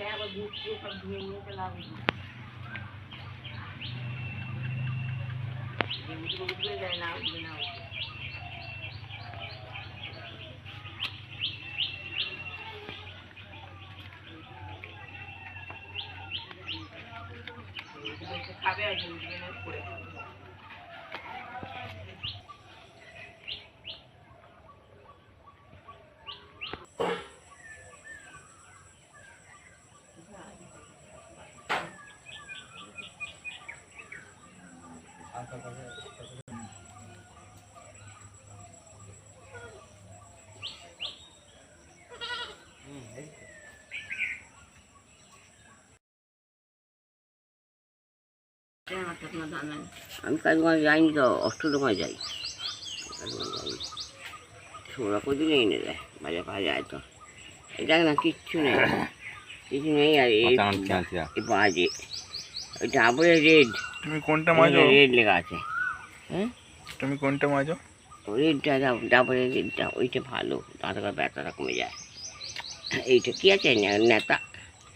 terra do tio para as meninas que lá Tem muito grupo de não, não. খাবে আর উঠবে না পড়ে আমি কাজগঞ্জ যাইনি তো অষ্টদমায় যাই সোমরা প্রতিদিন এনে দেয় বাজার পাওয়া যায় তো এটা না কিচ্ছু নেই কিছু নেই আর এই বাজে ওই ডাবরে রেড তুমি কোনটা মাজো রেড লেখা আছে। হ্যাঁ? তুমি কোনটা মাজো রেডটা ডাবরে রেডটা ওইটা ভালো তাতে ব্যথাটা কমে যায়। এইটা কি আছে? নেতা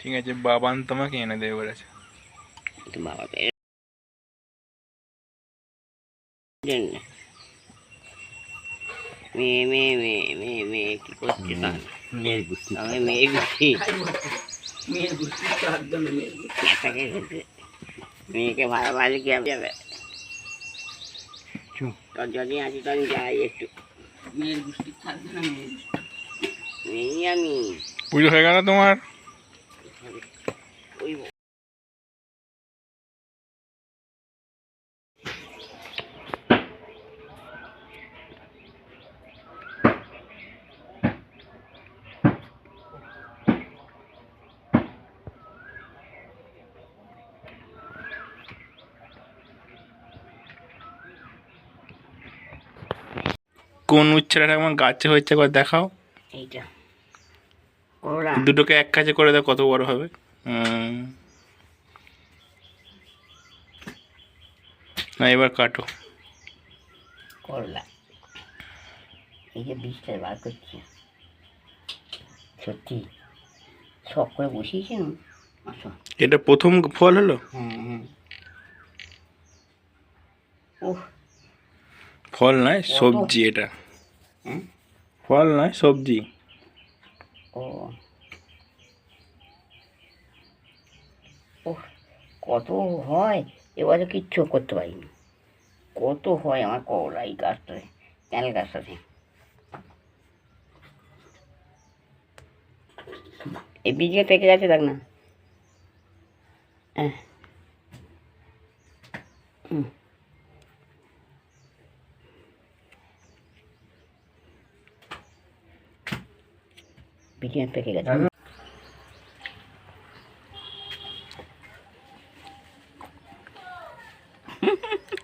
ঠিক আছে বাবান তোমাকে এনে দেবে বলেছে। বাবা జెండా మేమే మేమే మేకి కొట్టిస్తాను మేరు గుర్తి అవి మేరు గుర్తి మేరు గుర్తి అర్థం మేరు గుర్తి ఎట్టకే గుర్తి మీకే భాయ వాళ్ళకి అవ్వవే చూ तो जल्दी आज तक जाए तो मेरे गुस्ती खाते ना मेरे नहीं अमी पूजा होएगा ना तुम्हारा কোন উচ্ছেটা আমার গাছে হচ্ছে একবার দেখাও। এইটা। দুটোকে এক কাছে করে দাও কত বড় হবে। হুম। না এবার কাটো। করলা। এই যে বীজটা বার করছি। সত্যি। করে বসিয়েছেন? এটা প্রথম ফল হলো? হ্যাঁ হ্যাঁ। ওহ ফল নয় সবজি এটা হুম? ফল নয় সবজি ও ও কত হয় এবারে কিচ্ছু করতে পারিনি কত হয় আমার করলা এই গাছটায় ক্যানেল গাছটাতে এই বীজে পেকে যাচ্ছে দেখ না আহ। হুম। বীজে পেকে গেছে।